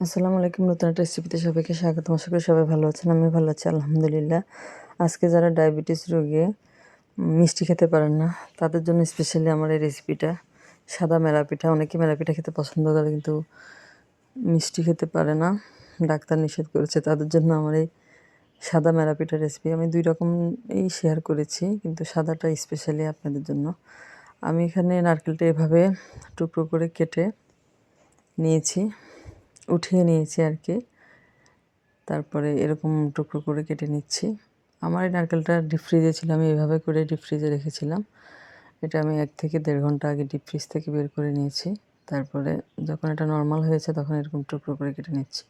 আসসালামু আলাইকুম, নতুন একটা রেসিপিতে সবাইকে স্বাগত। আশা করি সবাই ভালো আছেন আমি ভালো আছি, আলহামদুলিল্লাহ। আজকে যারা ডায়াবেটিস রোগে মিষ্টি খেতে পারেন না, তাদের জন্য স্পেশালি আমার এই রেসিপিটা সাদা মেলা পিঠা। অনেকে মেলা পিঠা খেতে পছন্দ করে কিন্তু মিষ্টি খেতে পারে না। ডাক্তার নিষেধ করেছে, তাদের জন্য আমার এই সাদা মেলা পিঠা রেসিপি আমি দুই রকম এই শেয়ার করেছি, কিন্তু সাদাটা স্পেশালি আপনাদের জন্য। আমি এখানে নারকেলটা এভাবে টুকরো করে কেটে নিয়েছি। উঠিয়ে নিয়েছি আর কি। তারপরে এরকম টুকরো করে কেটে নিচ্ছি। আমার এই নারকেলটা ডিপ ফ্রিজে ছিল, আমি এভাবে করে ডিপ ফ্রিজে রেখেছিলাম। এটা আমি এক থেকে দেড় ঘণ্টা আগে ডিপ ফ্রিজ থেকে বের করে নিয়েছি। তারপরে যখন এটা নর্মাল হয়েছে, তখন এরকম টুকরো করে কেটে নিচ্ছি।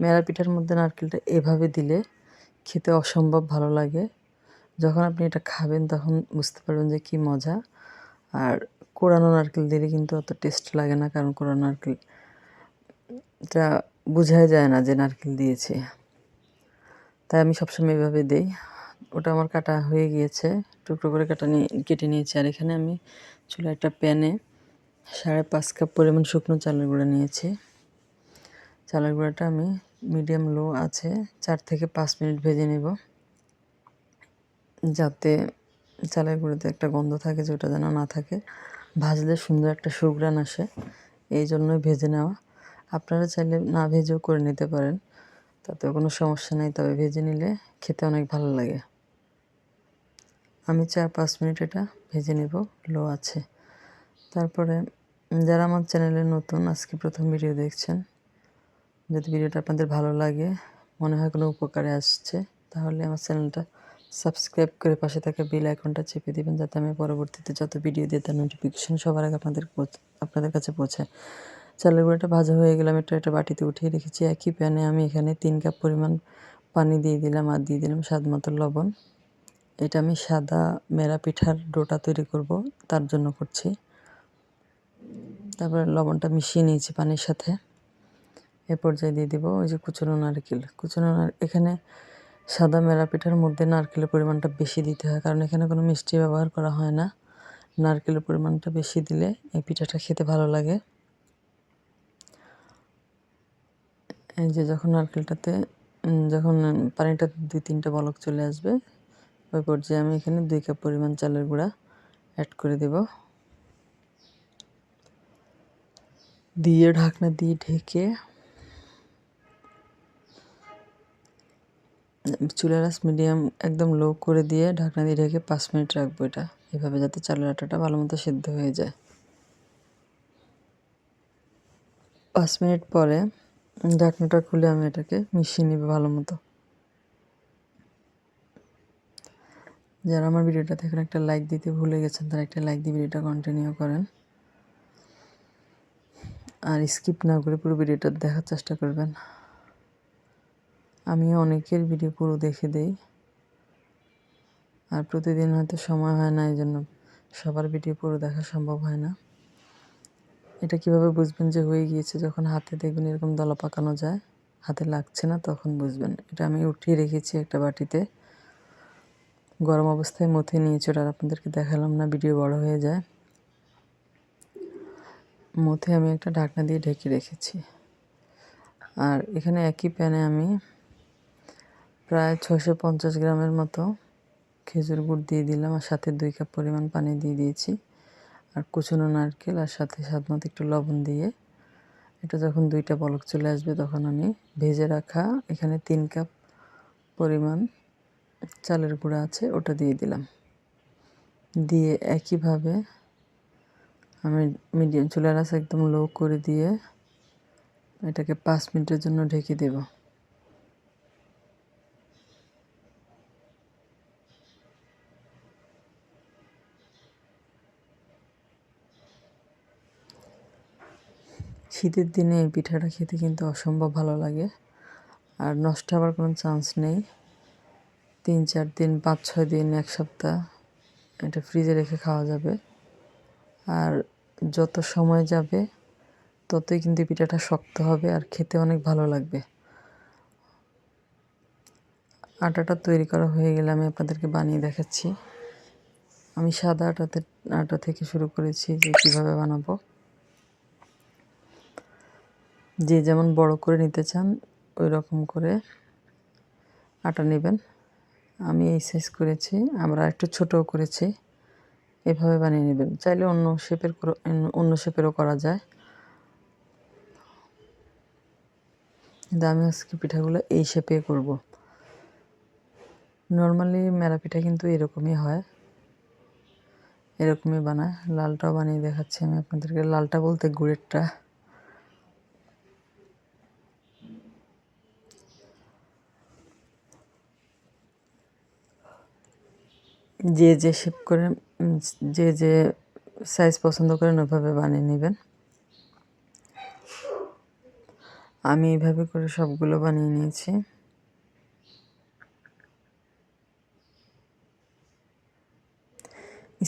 মেরা পিঠার মধ্যে নারকেলটা এভাবে দিলে খেতে অসম্ভব ভালো লাগে। যখন আপনি এটা খাবেন, তখন বুঝতে পারবেন যে কী মজা। আর কোরানো নারকেল দিলে কিন্তু অত টেস্ট লাগে না, কারণ কোরানো নারকেল এটা বোঝাই যায় না যে নারকেল দিয়েছে। তাই আমি সবসময় এভাবে দিই। ওটা আমার কাটা হয়ে গিয়েছে। টুকরো করে কাটা নিয়ে, কেটে নিয়েছি। আর এখানে আমি চুলা একটা প্যানে সাড়ে পাঁচ কাপ পরিমাণ শুকনো চালের গুঁড়া নিয়েছি। চালের গুঁড়াটা আমি মিডিয়াম লো আছে, চার থেকে পাঁচ মিনিট ভেজে নেব। যাতে চালের গুঁড়োতে একটা গন্ধ থাকে, যেটা যেন না থাকে। ভাজলে সুন্দর একটা সুগ্রান আসে। এই জন্যই ভেজে নেওয়া। আপনারা চাইলে না ভেজেও করে নিতে পারেন। তাতে কোনো সমস্যা নেই, তবে ভেজে নিলে খেতে অনেক ভালো লাগে। আমি চার পাঁচ মিনিট এটা ভেজে নেব, লো আছে। তারপরে যারা আমার চ্যানেলে নতুন, আজকে প্রথম ভিডিও দেখছেন, যদি ভিডিওটা আপনাদের ভালো লাগে, মনে হয় কোনো উপকারে আসছে, তাহলে আমার চ্যানেলটা সাবস্ক্রাইব করে পাশে থাকা বেল আইকনটা চেপে দিবেন, যাতে আমি পরবর্তীতে যত ভিডিও দিই তার নোটিফিকেশন সবার আগে আপনাদের আপনাদের কাছে পৌঁছায়। চালের গুঁড়োটা ভাজা হয়ে গেলাম এটা একটা বাটিতে উঠিয়ে রেখেছি। একই প্যানে আমি এখানে তিন কাপ পরিমাণ পানি দিয়ে দিলাম আর দিয়ে দিলাম স্বাদ মতো লবণ। এটা আমি সাদা মেরা পিঠার ডোটা তৈরি করব, তার জন্য করছি। তারপরে লবণটা মিশিয়ে নিয়েছি পানির সাথে। এ পর্যায়ে দিয়ে দিব ওই যে কুচনো নারকেল। কুচনো এখানে সাদা মেরা পিঠার মধ্যে নারকেলের পরিমাণটা বেশি দিতে হয়, কারণ এখানে কোনো মিষ্টি ব্যবহার করা হয় না। নারকেলের পরিমাণটা বেশি দিলে এই পিঠাটা খেতে ভালো লাগে। এই যে যখন নারকেলটাতে যখন পানিটা দুই তিনটা বলক চলে আসবে, ওই পর্যায়ে আমি এখানে দুই কাপ পরিমাণ চালের গুঁড়া অ্যাড করে দেব। দিয়ে ঢাকনা দিয়ে ঢেকে, চুলার আঁচ মিডিয়াম একদম লো করে দিয়ে ঢাকনা দিয়ে ঢেকে পাঁচ মিনিট রাখব এটা, এভাবে যাতে চালের আটাটা ভালো মতো সেদ্ধ হয়ে যায়। পাঁচ মিনিট পরে ঢাকনাটা খুলে আমি এটাকে মিশিয়ে নিব ভালো মতো। যারা আমার ভিডিওটা দেখেন, একটা লাইক দিতে ভুলে গেছেন, তারা একটা লাইক দিয়ে ভিডিওটা কন্টিনিউ করেন। আর স্কিপ না করে পুরো ভিডিওটা দেখার চেষ্টা করবেন। আমি অনেকের ভিডিও পুরো দেখে দেই। আর প্রতিদিন হয়তো সময় হয় না এই জন্য সবার ভিডিও পুরো দেখা সম্ভব হয় না। এটা কীভাবে বুঝবেন যে হয়ে গিয়েছে? যখন হাতে দেখবেন এরকম দলা পাকানো যায়, হাতে লাগছে না, তখন বুঝবেন। এটা আমি উঠিয়ে রেখেছি একটা বাটিতে। গরম অবস্থায় মথে নিয়েছি ওটা আপনাদেরকে দেখালাম না, ভিডিও বড় হয়ে যায়। মথে আমি একটা ঢাকনা দিয়ে ঢেকে রেখেছি। আর এখানে একই প্যানে আমি প্রায় ছশো পঞ্চাশ গ্রামের মতো খেজুর গুড় দিয়ে দিলাম, আর সাথে দুই কাপ পরিমাণ পানি দিয়ে দিয়েছি। আর কুচনো নারকেল আর সাথে স্বাদ মতো একটু লবণ দিয়ে এটা যখন দুইটা বলক চলে আসবে তখন আমি ভেজে রাখা এখানে তিন কাপ পরিমাণ চালের গুঁড়া আছে, ওটা দিয়ে দিলাম। দিয়ে একইভাবে আমি মিডিয়াম চুলার আছে একদম লো করে দিয়ে এটাকে পাঁচ মিনিটের জন্য ঢেকে দেবো। শীতের দিনে এই পিঠাটা খেতে কিন্তু অসম্ভব ভালো লাগে। আর নষ্ট হওয়ার কোনো চান্স নেই। তিন, চার দিন, পাঁচ, ছয় দিন, এক সপ্তাহ এটা ফ্রিজে রেখে খাওয়া যাবে। আর যত সময় যাবে, ততই কিন্তু পিঠাটা শক্ত হবে আর খেতে অনেক ভালো লাগবে। আটাটা তৈরি করা হয়ে গেলে আমি আপনাদেরকে বানিয়ে দেখাচ্ছি। আমি সাদা আটাতে, আটা থেকে শুরু করেছি যে কীভাবে বানাবো। যে যেমন বড় করে নিতে চান ওই রকম করে আটা নেবেন। আমি এই সাইজ করেছি, আমরা একটু ছোটও করেছি, এভাবে বানিয়ে নেবেন। চাইলে অন্য শেপের অন্য শেপেরও করা যায়। কিন্তু আমি আজকে পিঠাগুলো এই শেপে করব। নর্মালি মেলা পিঠা কিন্তু এরকমই হয়। এরকমই বানায়। লালটাও বানিয়ে দেখাচ্ছি আমি আপনাদেরকে। লালটা বলতে গুড়েরটা। যে যে শেপ করে যে যে সাইজ পছন্দ করেন, ওইভাবে বানিয়ে নেবেন। আমি এইভাবে করে সবগুলো বানিয়ে নিয়েছি।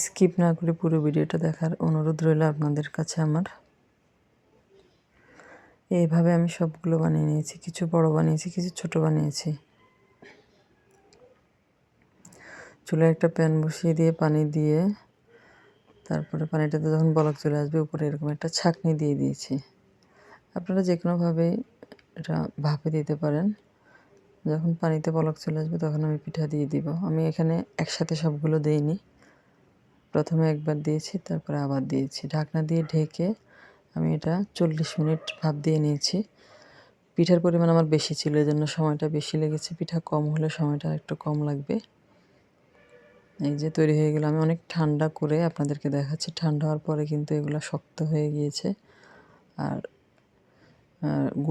স্কিপ না করে পুরো ভিডিওটা দেখার অনুরোধ রইল আপনাদের কাছে আমার। এইভাবে আমি সবগুলো বানিয়ে নিয়েছি। কিছু বড় বানিয়েছি, কিছু ছোট বানিয়েছি। চুলায় একটা প্যান বসিয়ে দিয়ে পানি দিয়ে তারপরে পানিটাতে যখন বলক চলে আসবে, উপরে এরকম একটা ছাকনি দিয়ে দিয়েছি। আপনারা যে কোনোভাবে এটা ভাপে দিতে পারেন। যখন পানিতে বলক চলে আসবে, তখন আমি পিঠা দিয়ে দিব। আমি এখানে একসাথে সবগুলো দেইনি। প্রথমে একবার দিয়েছি, তারপরে আবার দিয়েছি। ঢাকনা দিয়ে ঢেকে আমি এটা চল্লিশ মিনিট ভাপ দিয়ে নিয়েছি। পিঠার পরিমাণ আমার বেশি ছিল এই জন্য সময়টা বেশি লেগেছে। পিঠা কম হলে সময়টা একটু কম লাগবে। এই যে তৈরি হয়ে গেলো, আমি অনেক ঠান্ডা করে আপনাদেরকে দেখাচ্ছি। ঠান্ডা হওয়ার পরে কিন্তু এগুলো শক্ত হয়ে গিয়েছে। আর গুড়